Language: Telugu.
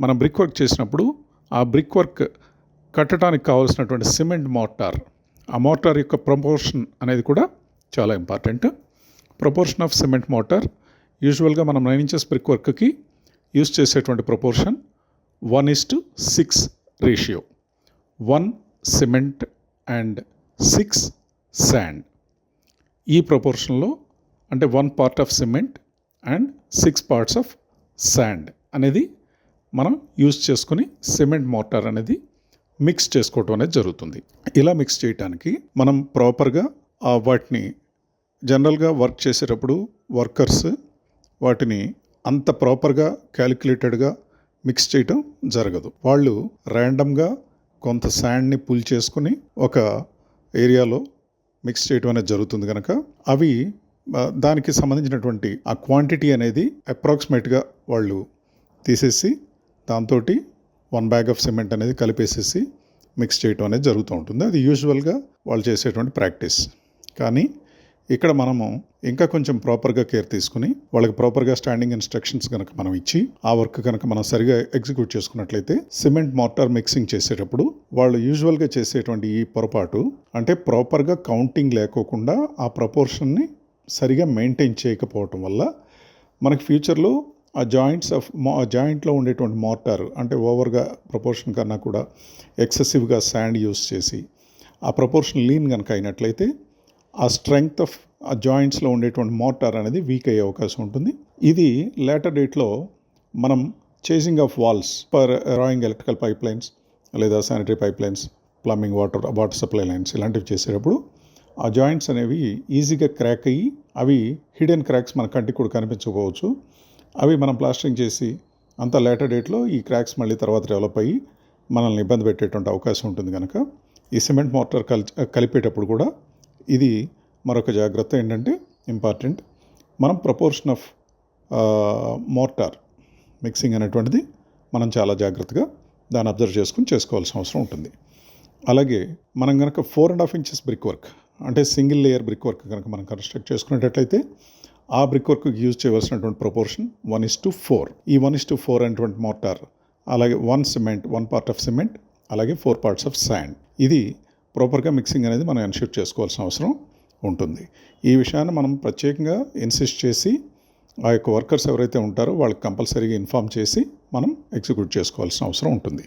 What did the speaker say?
మనం బ్రిక్ వర్క్ చేసినప్పుడు ఆ బ్రిక్ వర్క్ కట్టడానికి కావాల్సినటువంటి సిమెంట్ మోటార్ ఆ మోటార్ యొక్క ప్రపోర్షన్ అనేది కూడా చాలా important proportion of cement mortar యూజువల్గా మనం నైన్ ఇంచెస్ బ్రిక్ వర్క్కి యూస్ చేసేటువంటి proportion one is to six ratio one cement and six sand ఈ ప్రపోర్షన్లో అంటే one part of cement and six parts of sand అనేది మనం యూజ్ చేసుకుని సిమెంట్ మోటార్ అనేది మిక్స్ చేసుకోవటం అనేది జరుగుతుంది. ఇలా మిక్స్ చేయడానికి మనం ప్రాపర్గా ఆ వాటిని జనరల్గా వర్క్ చేసేటప్పుడు వర్కర్స్ వాటిని అంత ప్రాపర్గా క్యాలిక్యులేటెడ్గా మిక్స్ చేయటం జరగదు. వాళ్ళు ర్యాండమ్గా కొంత శాండ్ని పుల్ చేసుకుని ఒక ఏరియాలో మిక్స్ చేయటం అనేది జరుగుతుంది కనుక అవి దానికి సంబంధించినటువంటి ఆ క్వాంటిటీ అనేది అప్రాక్సిమేట్గా వాళ్ళు తీసేసి దాంతో వన్ బ్యాగ్ ఆఫ్ సిమెంట్ అనేది కలిపేసేసి మిక్స్ చేయటం అనేది జరుగుతూ ఉంటుంది. అది యూజువల్గా వాళ్ళు చేసేటువంటి ప్రాక్టీస్. కానీ ఇక్కడ మనము ఇంకా కొంచెం ప్రాపర్గా కేర్ తీసుకుని వాళ్ళకి ప్రాపర్గా స్టాండింగ్ ఇన్స్ట్రక్షన్స్ కనుక మనం ఇచ్చి ఆ వర్క్ కనుక మనం సరిగా ఎగ్జిక్యూట్ చేసుకున్నట్లయితే సిమెంట్ మోటార్ మిక్సింగ్ చేసేటప్పుడు వాళ్ళు యూజువల్గా చేసేటువంటి ఈ పొరపాటు అంటే ప్రాపర్గా కౌంటింగ్ లేకోకుండా ఆ ప్రపోర్షన్ని సరిగా మెయింటైన్ చేయకపోవటం వల్ల మనకి ఫ్యూచర్లో ఆ జాయింట్స్ ఆఫ్ ఆ జాయింట్లో ఉండేటువంటి మోర్టార్ అంటే ఓవర్గా ప్రపోర్షన్ కన్నా కూడా ఎక్సెసివ్గా శాండ్ యూస్ చేసి ఆ ప్రపోర్షన్ లీన్ కనుక అయినట్లయితే ఆ స్ట్రెంగ్త్ ఆఫ్ ఆ జాయింట్స్లో ఉండేటువంటి మోర్టార్ అనేది వీక్ అయ్యే అవకాశం ఉంటుంది. ఇది లేటర్ డేట్లో మనం చేసింగ్ ఆఫ్ వాల్స్ పర్ రాయింగ్ ఎలక్ట్రికల్ పైప్ లైన్స్ లేదా sanitary pipe lines plumbing water water supply lines ఇలాంటివి చేసేటప్పుడు ఆ జాయింట్స్ అనేవి ఈజీగా క్రాక్ అయ్యి అవి హిడెన్ క్రాక్స్ మన కంటికి కూడా కనిపించకపోవచ్చు. అవి మనం ప్లాస్టరింగ్ చేసి అంత లేటర్ డేట్లో ఈ క్రాక్స్ మళ్ళీ తర్వాత డెవలప్ అయ్యి మనల్ని ఇబ్బంది పెట్టేటువంటి అవకాశం ఉంటుంది కనుక ఈ సిమెంట్ మోటార్ కలి కలిపేటప్పుడు కూడా ఇది మరొక జాగ్రత్త ఏంటంటే ఇంపార్టెంట్ మనం ప్రపోర్షన్ ఆఫ్ మోటార్ మిక్సింగ్ అనేటువంటిది మనం చాలా జాగ్రత్తగా దాన్ని అబ్జర్వ్ చేసుకుని చేసుకోవాల్సిన అవసరం ఉంటుంది. అలాగే మనం కనుక four and half inches brick work అంటే సింగిల్ లేయర్ బ్రిక్ వర్క్ కనుక మనం కన్స్ట్రక్ట్ చేసుకునేటట్లయితే ఆ బ్రిక్ వర్క్ యూజ్ చేయవలసినటువంటి proportion one is to four ఈ వన్ ఇస్ టు ఫోర్ అనేటువంటి మోటార్ అలాగే one cement one part of cement అలాగే ఫోర్ పార్ట్స్ ఆఫ్ శాండ్ ఇది ప్రాపర్గా మిక్సింగ్ అనేది మనం ఎన్షూర్ చేసుకోవాల్సిన అవసరం ఉంటుంది. ఈ విషయాన్ని మనం ప్రత్యేకంగా ఇన్సిస్ట్ చేసి ఆ యొక్క వర్కర్స్ ఎవరైతే ఉంటారో వాళ్ళకి కంపల్సరీగా ఇన్ఫామ్ చేసి మనం ఎగ్జిక్యూట్ చేసుకోవాల్సిన అవసరం ఉంటుంది.